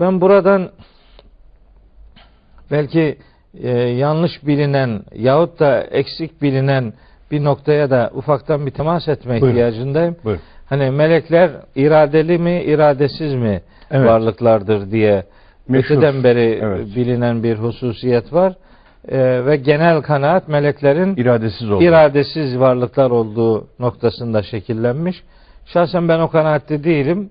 Ben buradan belki e, yanlış bilinen yahut da eksik bilinen bir noktaya da ufaktan bir temas etme Buyurun. ihtiyacındayım. Buyurun. Hani melekler iradeli mi, iradesiz mi Evet. varlıklardır diye Meşhur. öteden beri Evet. bilinen bir hususiyet var. E, ve genel kanaat meleklerin İradesiz oldu. iradesiz varlıklar olduğu noktasında şekillenmiş. Şahsen ben o kanaatte değilim.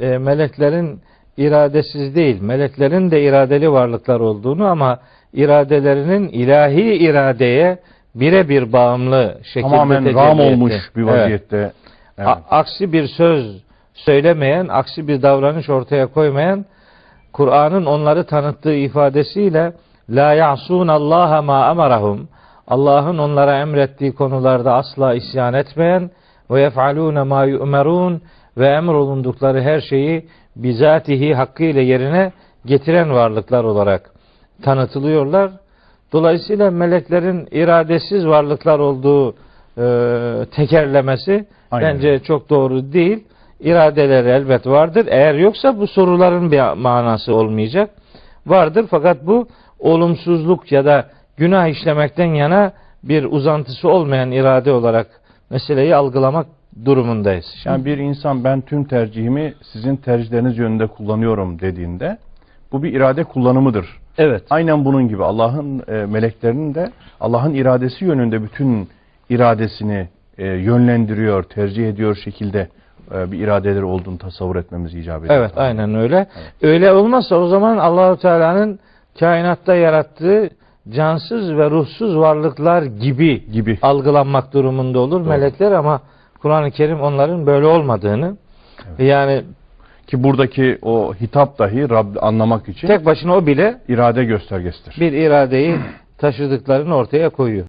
E, meleklerin iradesiz değil, meleklerin de iradeli varlıklar olduğunu ama iradelerinin ilahi iradeye birebir bağımlı şekilde Tamamen ram olmuş bir Evet. vaziyette. Evet. A- aksi bir söz söylemeyen, aksi bir davranış ortaya koymayan, Kur'an'ın onları tanıttığı ifadesiyle la ya'sun Allah ma amarahum. Allah'ın onlara emrettiği konularda asla isyan etmeyen ve yef'alun ma yu'merun ve emrolundukları her şeyi bizatihi hakkıyla yerine getiren varlıklar olarak tanıtılıyorlar. Dolayısıyla meleklerin iradesiz varlıklar olduğu e, tekerlemesi Aynen. bence çok doğru değil. İradeleri elbet vardır. Eğer yoksa bu soruların bir manası olmayacak. Vardır fakat bu olumsuzluk ya da günah işlemekten yana bir uzantısı olmayan irade olarak meseleyi algılamak durumundayız. Yani bir insan ben tüm tercihimi sizin tercihleriniz yönünde kullanıyorum dediğinde bu bir irade kullanımıdır. evet. Aynen bunun gibi Allah'ın e, meleklerinin de Allah'ın iradesi yönünde bütün iradesini e, yönlendiriyor, tercih ediyor şekilde e, bir iradeleri olduğunu tasavvur etmemiz icap ediyor. Evet, aynen öyle. Öyle olmazsa o zaman Allahu Teala'nın kainatta yarattığı cansız ve ruhsuz varlıklar gibi gibi. algılanmak durumunda olur Doğru. melekler ama Kur'an-ı Kerim onların böyle olmadığını yani Ki buradaki o hitap dahi Rab anlamak için tek başına o bile irade göstergesidir. bir iradeyi taşıdıklarını ortaya koyuyor.